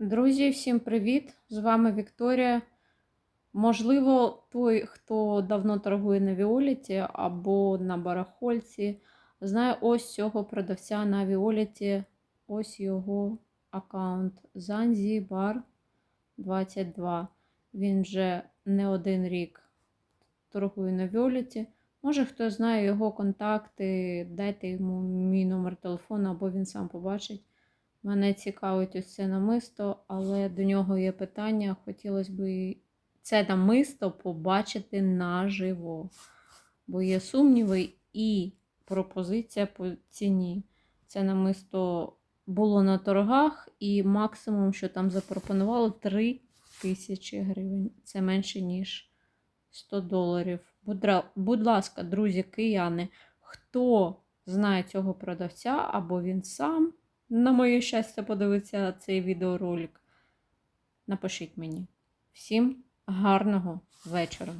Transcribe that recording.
Друзі, всім привіт! З вами Вікторія. Можливо, той, хто давно торгує на Віоліті або на барахольці, знає ось цього продавця на Віоліті. Ось його аккаунт Занзібар 22. Він вже не один рік торгує на Віоліті. Може, хтось знає його контакти, дайте йому мій номер телефону, або він сам побачить. Мене цікавить ось це намисто, але до нього є питання. Хотілося б це намисто побачити наживо. Бо є сумніви і пропозиція по ціні. Це намисто було на торгах, і максимум, що там запропонувало, 3 тисячі гривень. Це менше, ніж 100 доларів. Будь ласка, друзі, кияни, хто знає цього продавця, або він сам, на моє щастя, подивиться цей відеоролик, напишіть мені. Всім гарного вечора!